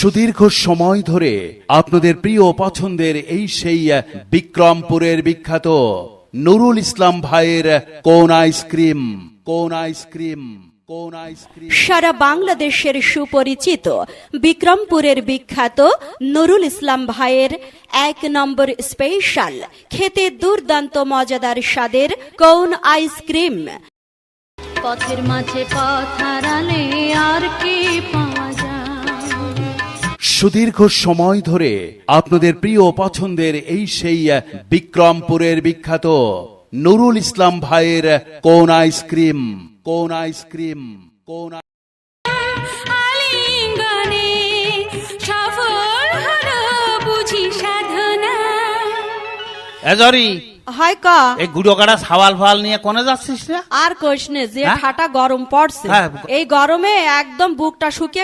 সুদীর্ঘ সময় ধরে আপনাদের প্রিয় পছন্দের এই সেই বিক্রমপুরের বিখ্যাত নুরুল ইসলাম ভাইয়ের কোন আইসক্রিম কোন আইসক্রিম কোন আইসক্রিম সারা বাংলাদেশের সুপরিচিত বিক্রমপুরের বিখ্যাত নুরুল ইসলাম ভাইয়ের এক নম্বর স্পেশাল খেতে দুর্দান্ত মজাদার স্বাদের কোন আইসক্রিম পথের মাঝে পথ হারালে আর কি সুদীর্ঘ সময় ধরে আপনাদের প্রিয় পছন্দের এই সেই বিক্রমপুরের বিখ্যাত নুরুল ইসলাম ভাইয়ের কোন আইসক্রিম কোন আইসক্রিম কোন আই- আলিঙ্গনে সফল হলো বুঝি সাধনা এজরি হয় ক এই গুড়ো কাটা সাওয়াল ফাল নিয়ে কোনে যাচ্ছিস রে আর কোশনে যে হ্যাঁ? ঠাটা গরম পড়ছে হ্যাঁ। এই গরমে একদম বুকটা শুকিয়ে